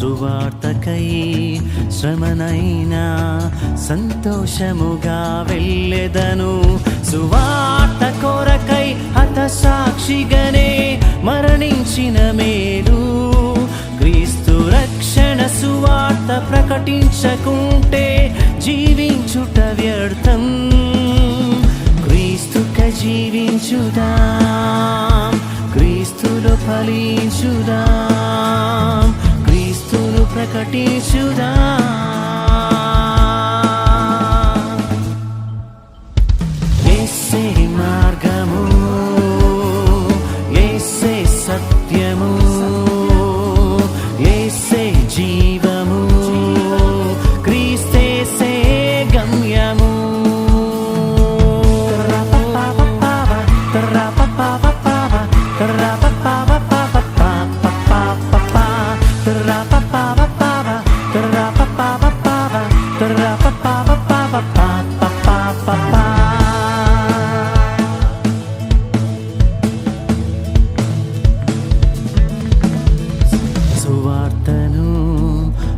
సువార్తకై శ్రమనైనా సంతోషముగా వెళ్ళెదను. సువార్త కొరకై హత సాక్షిగనే మరణించిన మేలు. క్రీస్తు రక్షణ సువార్త ప్రకటించకుంటే జీవించుట వ్యర్థం. క్రీస్తుక జీవించుదా. క్రీస్తులు ఫలించుదాం క్రీస్తులు ప్రకటించుదాం. ఎస్సే మార్గము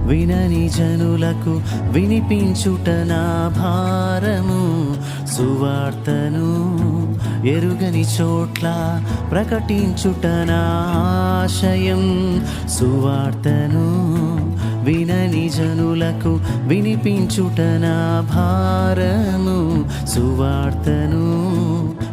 వినని జనులకు వినిపించుట నా భారము. సువార్తను ఎరుగని చోట్ల ప్రకటించుట నా ఆశయం. సువార్తను వినని జనులకు వినిపించుట నా భారము. సువార్తను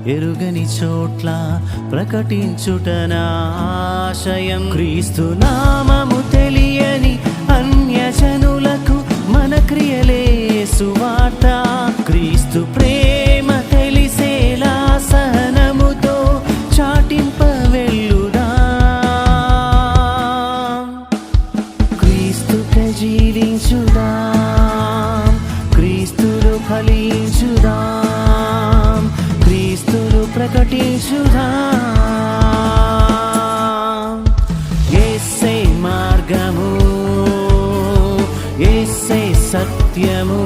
ఎరుగని చోట్ల ప్రకటించుట నా ఆశయం. క్రీస్తు నామము తెలియని అన్యజనులకు మన క్రియలే సువార్త ప్రకటించుదాం ఎస్సే మార్గము ఎస్సే సత్యము.